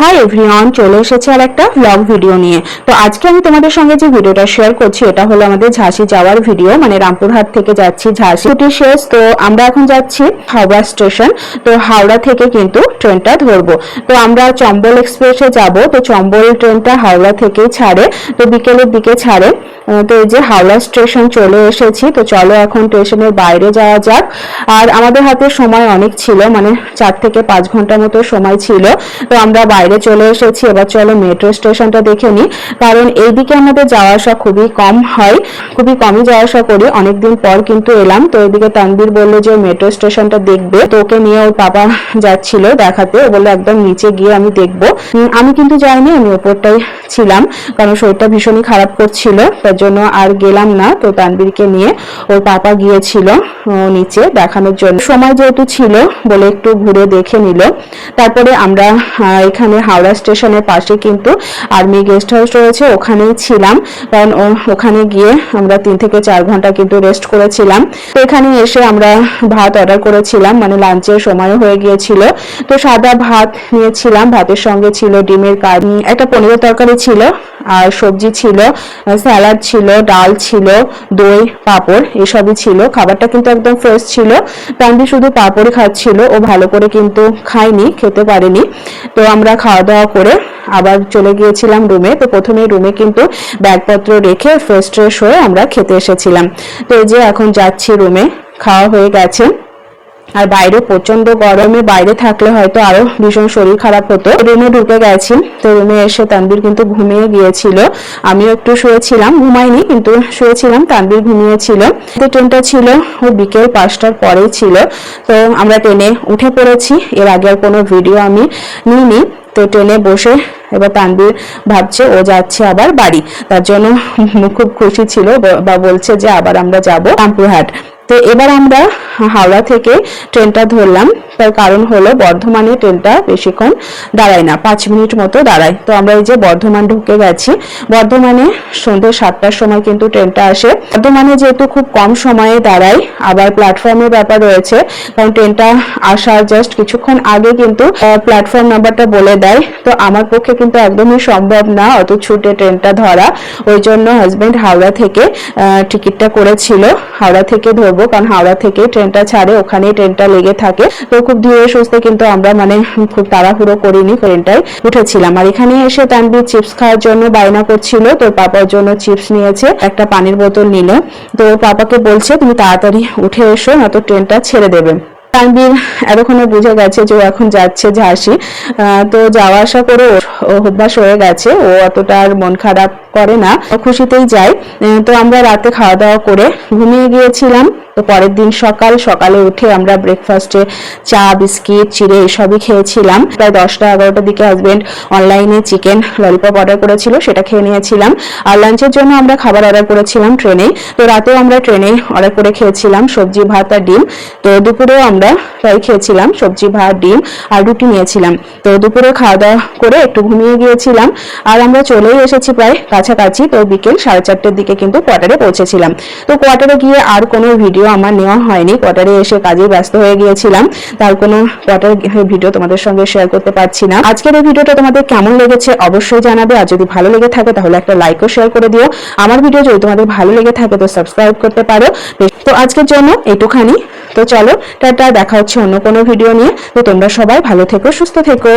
Hi everyone, চলে এসেছে আর একটা ব্লগ ভিডিও নিয়ে। তো আজকে আমি তোমাদের সঙ্গে যে ভিডিওটা শেয়ার করছি, এটা হলো আমাদের ঝাঁসি যাওয়ার ভিডিও মানে রামপুরহাট থেকে যাচ্ছি ঝাঁসি। শেষ, তো আমরা এখন যাচ্ছি হাওড়া স্টেশন তো হাওড়া থেকে কিন্তু ট্রেনটা ধরবো। তো আমরা চম্বল এক্সপ্রেসে যাব, তো চম্বল ট্রেনটা হাওড়া থেকেই ছাড়ে, তো বিকেলের দিকে ছাড়ে। তো এই যে হাওড়া স্টেশন চলে এসেছি, তো চলো এখন স্টেশনের বাইরে যাওয়া যাক। আর আমাদের হাতে সময় অনেক ছিল মানে চার থেকে পাঁচ ঘণ্টা মতো সময় ছিল। তো আমরা বাইরে চলে এসেছি। এবার চলো মেট্রো স্টেশনটা দেখে নিই কারণ এইদিকে আমাদের যাওয়া আসা খুবই কম হয়। খুবই কমই যাওয়া আসা করি। অনেকদিন পর কিন্তু এলাম। তো এদিকে তানবির বলল যে মেট্রো স্টেশনটা দেখবে। তো ওকে নিয়ে ওর বাবা যাচ্ছিল দেখাতে। ও বলল, একদম নিচে গিয়ে আমি দেখব। আমি কিন্তু যাইনি, আমি ওপরটাই ছিলাম। কারণ শরীরটা ভীষণই খারাপ করছিল। তার জন্য আর গেলাম না। তো তানবীরকে নিয়ে ওর পাপা গিয়েছিল নিচে দেখানোর জন্য। সময় যেহেতু ছিল বলে একটু ঘুরে দেখে নিল। তারপরে আমরা এখানে হাওড়া স্টেশনের পাশে কিন্তু আর্মি গেস্ট হাউস রয়েছে, ওখানেই ছিলাম। কারণ ওখানে গিয়ে আমরা তিন থেকে চার ঘণ্টা কিন্তু রেস্ট করেছিলাম। তো এখানে এসে আমরা ভাত অর্ডার করেছিলাম মানে লাঞ্চের সময় হয়ে গিয়েছিল। তো সাদা ভাত নিয়েছিলাম, ভাতের সঙ্গে ছিল ডিমের কারি, একটা পনিরের তরকারি ছিল। আর সবজি ছিল, স্যালাড ছিল, ডাল ছিল, দই, পাঁপড়, এসবই ছিল। খাবারটা কিন্তু একদম ফ্রেশ ছিল। তানভি শুধু পাঁপড়ই খাচ্ছিল। ও ভালো করে কিন্তু খায়নি, খেতে পারেনি। তো আমরা খাওয়া দাওয়া করে আবার চলে গিয়েছিলাম রুমে। তো প্রথমে রুমে কিন্তু ব্যাগপত্র রেখে ফ্রেশ ট্রেশ হয়ে আমরা খেতে এসেছিলাম। তো এই যে এখন যাচ্ছি রুমে, খাওয়া হয়ে গেছে। আর বাইরে প্রচণ্ড গরমে বাইরে থাকলে হয়তো আরও ভীষণ শরীর খারাপ হতো। রুমে ঢুকে গেছি। তো রুমে এসে তানবীর কিন্তু ঘুমিয়ে গিয়েছিল। আমিও একটু শুয়েছিলাম, ঘুমাইনি কিন্তু শুয়েছিলাম তানবীর ঘুমিয়েছিল। তো ট্রেনটা ছিল ওই বিকেল পাঁচটার পরেই ছিল। তো আমরা ট্রেনে উঠে পড়েছি। এর আগে আর কোনো ভিডিও আমি নিইনি। তো ট্রেনে বসে এবার তানবীর ভাবছে ও যাচ্ছে আবার বাড়ি। তার জন্য খুব খুশি ছিল বা বলছে যে আবার আমরা যাব রামপুরহাট। তো এবার আমরা হাওড়া থেকে ট্রেনটা ধরলাম। তার কারণ হলো বর্ধমানে ট্রেনটা বেশিক্ষণ দাঁড়ায় না, পাঁচ মিনিট মতো দাঁড়ায়। তো আমরা এই যে বর্ধমান ঢুকে গেছি, বর্ধমানে সন্ধ্যে সাতটার সময় কিন্তু ট্রেনটা আসে। বর্ধমানে যেহেতু খুব কম সময়ে দাঁড়ায়, আবার প্ল্যাটফর্মের ব্যাপার রয়েছে, কারণ ট্রেনটা আসার জাস্ট কিছুক্ষণ আগে কিন্তু প্ল্যাটফর্ম নাম্বারটা বলে দেয়। তো আমার পক্ষে কিন্তু একদমই সম্ভব না অত ছুটে ট্রেনটা ধরা। ওই জন্য হাজবেন্ড হাওড়া থেকে টিকিটটা করেছিল। হাওড়া থেকে ধরবো কারণ হাওড়া থেকে ট্রেনটা ছাড়ে, ওখানেই ট্রেনটা লেগে থাকে। তো খুব ধীরে সুস্থে কিন্তু আমরা মানে খুব তাড়াহুড়ো করিনি ট্রেনটায় উঠেছিলাম। আর এখানে এসে তানবীর চিপস খাওয়ার জন্য বায়না করছিল, তো পাপার জন্য চিপস নিয়েছে, একটা পানির বোতল নিল। তো পাপাকে বলছে, তুমি তাড়াতাড়ি উঠে এসো, নয়তো ট্রেনটা ছেড়ে দেবে। তানবীর এতক্ষণে বুঝে গেছে যে এখন যাচ্ছে ঝাঁসি। তো যাওয়া আসা করে অভ্যাস হয়ে গেছে, ও অতটা আর মন খারাপ করে না। খুশিতেই যায়। তো আমরা রাতে খাওয়া দাওয়া করে ঘুমিয়ে গিয়েছিলাম। তো পরের দিন সকাল, সকালে উঠে আমরা ব্রেকফাস্টে চা, বিস্কিট, চিড়ে এসবই খেয়েছিলাম। প্রায় দশটা, এগারোটার দিকে হাজব্যান্ড অনলাইনে চিকেন ললিপপ অর্ডার করেছিল, সেটা খেয়ে নিয়েছিলাম। আর লাঞ্চের জন্য আমরা খাবার অর্ডার করেছিলাম ট্রেনে তো রাতেও আমরা ট্রেনে অর্ডার করে খেয়েছিলাম, সবজি, ভাত আর ডিম। তো দুপুরেও আমরা তাই খেয়েছিলাম, সবজি, ভাত, ডিম আর রুটি নিয়েছিলাম। তো দুপুরে খাওয়া দাওয়া করে একটু ঘুমিয়ে গিয়েছিলাম আর আমরা চলেই এসেছি প্রায় কাছাকাছি, তো বিকেল সাড়ে চারটের দিকে কিন্তু কোয়ার্টারে পৌঁছেছিলাম। তো কোয়ার্টারে গিয়ে আর কোনো ভিডিও আমার নেওয়া হয়নি, কোয়ার্টারে এসে কাজে ব্যস্ত হয়ে গিয়েছিলাম। তার কোনো কোয়ার্টার ভিডিও তোমাদের সঙ্গে শেয়ার করতে পারছি না। আজকের এই ভিডিওটা তোমাদের কেমন লেগেছে অবশ্যই জানাবে, আর যদি ভালো লেগে থাকে তাহলে একটা লাইকও শেয়ার করে দিও। আমার ভিডিও যদি তোমাদের ভালো লেগে থাকে তো সাবস্ক্রাইব করতে পারো। তো আজকের জন্য এইটুখানি তো চলো, টাটা, দেখা হচ্ছে অন্য কোনো ভিডিও নিয়ে। তো তোমরা সবাই ভালো থেকো সুস্থ থেকো।